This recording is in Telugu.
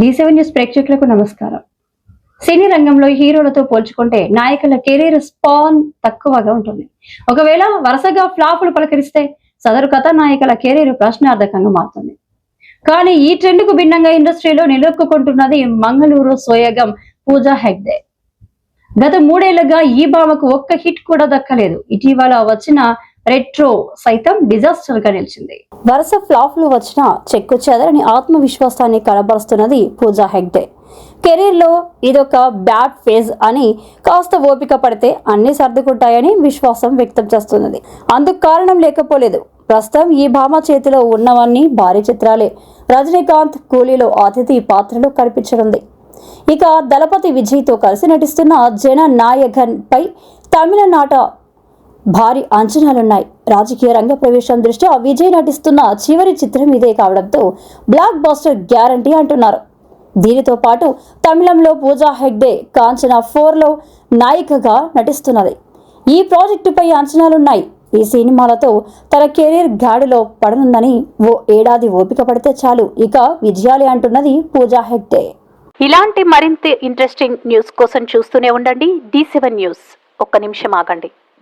డి సెవెన్ న్యూస్ ప్రేక్షకులకు నమస్కారం. సినీ రంగంలో హీరోలతో పోల్చుకుంటే నాయకుల కెరీర్ స్పాన్ తక్కువగా ఉంటుంది. ఒకవేళ వరుసగా ఫ్లాపులు పలకరిస్తే సదరు కథానాయకుల కెరీర్ ప్రశ్నార్థకంగా మారుతుంది. కానీ ఈ ట్రెండ్కు భిన్నంగా ఇండస్ట్రీలో నిలుపుకుంటున్నది మంగళూరు సోయగం పూజా హెగ్డే. గత మూడేళ్ళుగా ఈ భామకు ఒక్క హిట్ కూడా దక్కలేదు. ఇటీవల వచ్చిన రెట్రో సైతం డిజాస్టర్గా నిలిచింది. వరుస ఫ్లాప్లు వచ్చిన చెక్కు చెదరని ఆత్మవిశ్వాసాన్ని కనబరుస్తున్నది పూజా హెగ్డే. కెరీర్లో ఇదొక బ్యాడ్ ఫేజ్ అని కాస్త ఓపిక పడితే అన్ని సర్దుకుంటాయని విశ్వాసం వ్యక్తం చేస్తున్నది. అందుకు కారణం లేకపోలేదు. ప్రస్తుతం ఈ భామ చేతిలో ఉన్నవన్నీ భారీ చిత్రాలే. రజనీకాంత్ కూలీలో అతిథి పాత్రలో కనిపించనుంది. ఇక దళపతి విజయ్తో కలిసి నటిస్తున్న జన నాయకన్ పై తమిళనాట భారీ అంచనాలున్నాయి. రాజకీయ రంగ ప్రవేశం దృష్ట్యా విజయ్ నటిస్తున్న చివరి చిత్రం ఇదే కావడంతో బ్లాక్ బాస్టర్ గ్యారంటీ అంటున్నారు. దీనితో పాటు తమిళంలో పూజా హెగ్డే కాంచన ఫోర్లో నాయికగా నటిస్తున్నది. ఈ ప్రాజెక్టుపై అంచనాలున్నాయి. ఈ సినిమాలతో తన కెరీర్ గాడిలో పడనుందని ఓ ఏడాది ఓపిక పడితే చాలు ఇక విజయాలే అంటున్నది పూజా హెగ్డే. ఇలాంటి మరింత ఇంట్రెస్టింగ్ న్యూస్ కోసం చూస్తూనే ఉండండి. D seven news. ఒక్క నిమిషం ఆగండి.